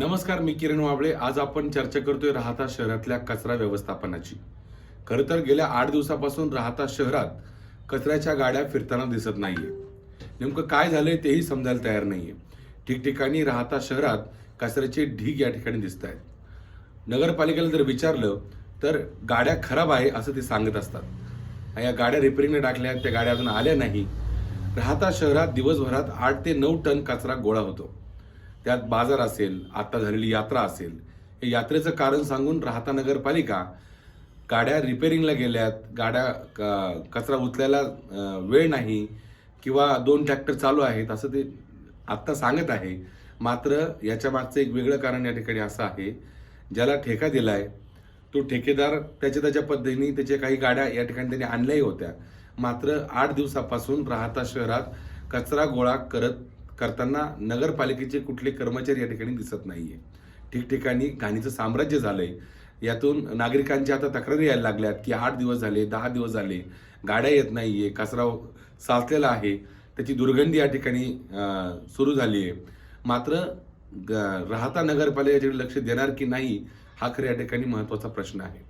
नमस्कार मी किरण वाबळे. आज आपण चर्चा करतोय राहता शहरातल्या कचरा व्यवस्थापनाची. खरं तर गेल्या आठ दिवसापासून राहता शहरात कचऱ्याच्या गाड्या फिरताना दिसत नाहीये. नेमकं काय झालंय तेही समजायला तयार नाहीये. ठिकठिकाणी राहता शहरात कचऱ्याचे ढीग या ठिकाणी दिसत आहेत. नगरपालिकेला जर विचारलं तर गाड्या खराब आहे असं ते सांगत असतात. या गाड्या रिपेरिंगने टाकल्या त्या गाड्या अजून आल्या नाही. राहता शहरात दिवसभरात आठ ते नऊ टन कचरा गोळा होतो. त्यात बाजार असेल आता झालेली यात्रा असेल. हे यात्रेचं कारण सांगून राहता नगरपालिका गाड्या रिपेरिंगला गेल्यात. गाड्या क- कचरा उचलायला वेळ नाही किंवा दोन ट्रॅक्टर चालू आहेत असं ते आत्ता सांगत आहे. मात्र याच्या मागचं एक वेगळं कारण या ठिकाणी असं आहे. ज्याला ठेका दिलाय तो ठेकेदार त्याच्या त्याच्या पद्धतीने त्याच्या काही गाड्या या ठिकाणी त्यांनी आणल्याही होत्या. मात्र आठ दिवसापासून राहता शहरात कचरा गोळा करत करताना नगरपालिकेचे कुठले कर्मचारी या ठिकाणी दिसत नाही आहे ठिकठिकाणी घाणीचं साम्राज्य झालं आहे यातून नागरिकांच्या आता तक्रारी यायला लागल्यात की आठ दिवस झाले दहा दिवस झाले गाड्या येत नाही आहे कचरा साचलेला आहे. त्याची दुर्गंधी या ठिकाणी सुरू झाली आहे मात्र ग- राहता नगरपालिकेकडे लक्ष देणार की नाही हा खरं या ठिकाणी महत्त्वाचा प्रश्न आहे.